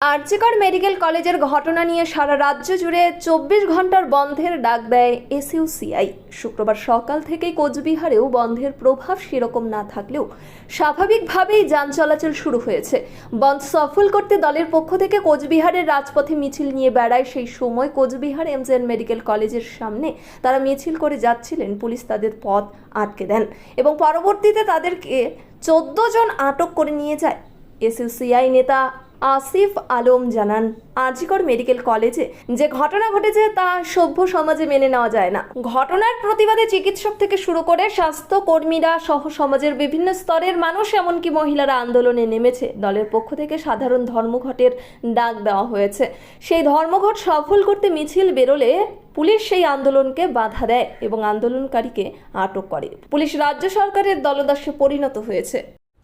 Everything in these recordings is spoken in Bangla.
আরজিকর মেডিকেল কলেজের ঘটনা নিয়ে সারা রাজ্য জুড়ে চব্বিশ ঘণ্টার বন্ধের ডাক দেয় এসইউসিআই। শুক্রবার সকাল থেকেই কোচবিহারেও বন্ধের প্রভাব সেরকম না থাকলেও স্বাভাবিকভাবেই যান চলাচল শুরু হয়েছে। বন্ধ সফল করতে দলের পক্ষ থেকে কোচবিহারের রাজপথে মিছিল নিয়ে বেড়ায় সেই সময় কোচবিহার এমজেএন মেডিকেল কলেজের সামনে তারা মিছিল করে যাচ্ছিলেন, পুলিশ তাদের পথ আটকে দেন এবং পরবর্তীতে তাদেরকে চোদ্দ জন আটক করে নিয়ে যায়। এসইউসিআই নেতা আসিফ আলম জানান আরজিকর মেডিকেল কলেজে যে ঘটনা ঘটেছে তা সভ্য সমাজে মেনে নেওয়া যায় না। ঘটনার প্রতিবাদে চিকিৎসক থেকে শুরু করে স্বাস্থ্য কর্মীরা সহ সমাজের বিভিন্ন স্তরের মানুষ, এমনকি মহিলারা আন্দোলনে নেমেছে। দলের পক্ষ থেকে সাধারণ ধর্মঘটের ডাক দেওয়া হয়েছে। সেই ধর্মঘট সফল করতে মিছিল বেরোলে পুলিশ সেই আন্দোলনকে বাধা দেয় এবং আন্দোলনকারীকে আটক করে। পুলিশ রাজ্য সরকারের দলদাসে পরিণত হয়েছে।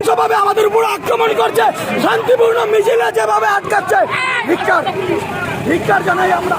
যেভাবে আমাদের উপর আক্রমণ করছে শান্তিপূর্ণ মিছিলে যেভাবে আটকাচ্ছে ধিক্কার ধিক্কার জানাই আমরা।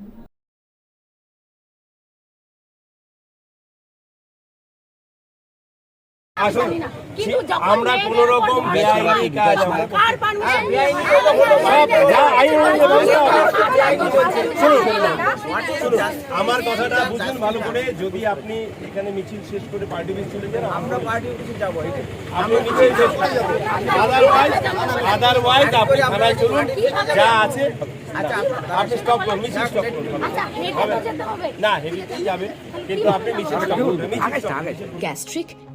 আসুন। কিন্তু আমরা কোনো রকম বেআইনি কাজ আমরা কথাটা বুঝুন ভালো করে। যদি আপনি এখানে মিছিল শেষ করে পার্টি অফিস চলে যান আমরা পার্টি অফিসে যাব আপনি মিছিল শেষ করে যাবেন। আদারওয়াইজ আদারওয়াইজ আপনি থানায় চলুন। যা আছে আপনি স্টপ করুন মিছিল স্টপ আচ্ছা। না। যাবে কিন্তু আপনি মিছিল স্টপ করুন। Gastric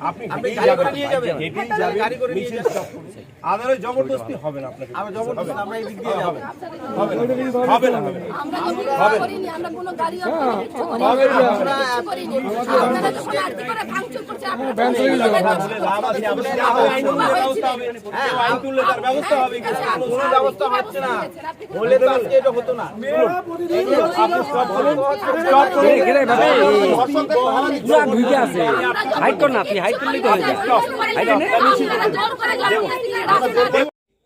আপনি। আদালত জবরদস্তি হবে না আপনাকে। আমরা জবরদস্তি আমরা এই দিক দিয়ে যাব। হবে না। হবে না। কিছু করিনি, আছে আপনি হ্যাঁ, করুন হাইট না আপনি হাইট করলেই তো হয়ে যায়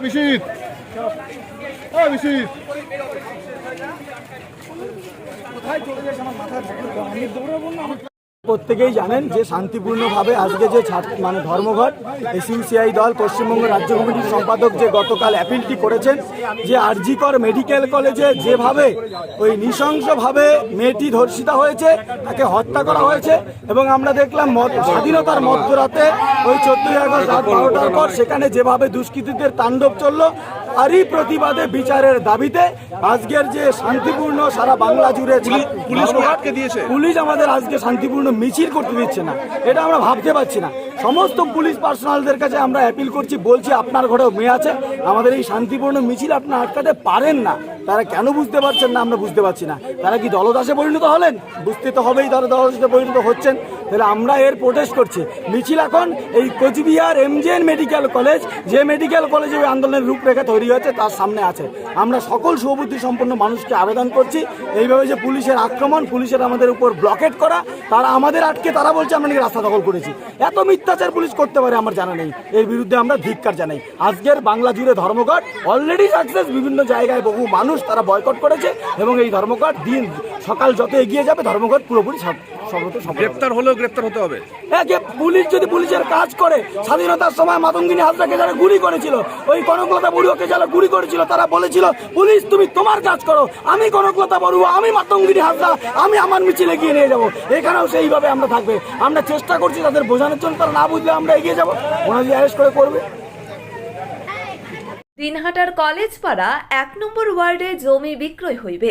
বিশিত। বিশিত। প্রত্যেকেই জানেন যে শান্তিপূর্ণভাবে আজকে যে মানে ধর্মঘট এসইউসিআই দল, পশ্চিমবঙ্গ রাজ্য কমিটির সম্পাদক যে গতকাল অ্যাপিলটি করেছেন, যে আরজিকর মেডিকেল কলেজে যেভাবে ওই নৃশংসভাবে মেয়েটি ধর্ষিতা হয়েছে, তাকে হত্যা করা হয়েছে, এবং আমরা দেখলাম স্বাধীনতার মধ্যরাতে ওই চোদ্দই আগস্ট রাত বারোটার পর সেখানে যেভাবে দুষ্কৃতীদের তাণ্ডব চলল তারই প্রতিবাদে বিচারের দাবিতে আজকের যে শান্তিপূর্ণ সারা বাংলা জুড়ে পুলিশ আটকে দিয়েছে। পুলিশ আমাদের আজকে শান্তিপূর্ণ মিছিল করতে দিচ্ছে না। এটা আমরা ভাবতে পারছি না। সমস্ত পুলিশ পার্সোনালদের কাছে আমরা অ্যাপিল করছি, বলছি আপনার ঘরেও মেয়ে আছে, আমাদের এই শান্তিপূর্ণ মিছিল আপনারা আটকাতে পারেন না। তারা কেন বুঝতে পারছেন না, আমরা বুঝতে পারছি না। তারা কি দলদাসে পরিণত হলেন? বুঝতে তো হবেই তারা দলদাসে পরিণত হচ্ছেন। তাহলে আমরা এর প্রোটেস্ট করছি। মিছিল এখন এই কোচবিহার এমজেএন মেডিকেল কলেজ, যে মেডিকেল কলেজে ওই আন্দোলনের রূপরেখা তৈরি হয়েছে, তার সামনে আছে। আমরা সকল সুবুদ্ধি সম্পন্ন মানুষকে আবেদন করছি, এইভাবে যে পুলিশের আক্রমণ, পুলিশের আমাদের উপর ব্লকেট করা, তারা আমাদের আটকে, তারা বলছে আমরা নাকি রাস্তা দখল করেছি। এত মিথ্যাচার পুলিশ করতে পারে আমার জানা নেই। এর বিরুদ্ধে আমরা ধিক্কার জানাই। আজকের বাংলা জুড়ে ধর্মঘট অলরেডি সাকসেস বিভিন্ন জায়গায় বহু মানুষ তারা বয়কট করেছে এবং এই ধর্মঘট দিন সকাল যত এগিয়ে যাবে, ধর্মঘট পুরোপুরি গ্রেপ্তার হলেও গ্রেপ্তার হতে হবে। হ্যাঁ, যে পুলিশ যদি পুলিশের কাজ করে স্বাধীনতার সময় মাতঙ্গিনী হাজরাকে যারা গুলি করেছিল ওই কনকলতা বড়ুয়াকে যারা গুলি করেছিল তারা বলেছিল পুলিশ তুমি তোমার কাজ করো আমি কনকলতা বড়ুয়া আমি মাতঙ্গিনী হাজরা আমি আমার মিছিল এগিয়ে নিয়ে যাব। এখানেও সেইভাবে আমরা থাকবে। আমরা চেষ্টা করছি তাদের বোঝানোর জন্য তারা না বুঝলে আমরা এগিয়ে যাব। ওনারা যদি অ্যারেস্ট করে করবে। দিনহাটার কলেজ পাড়া এক নম্বর ওয়ার্ডে জমি বিক্রয় হইবে।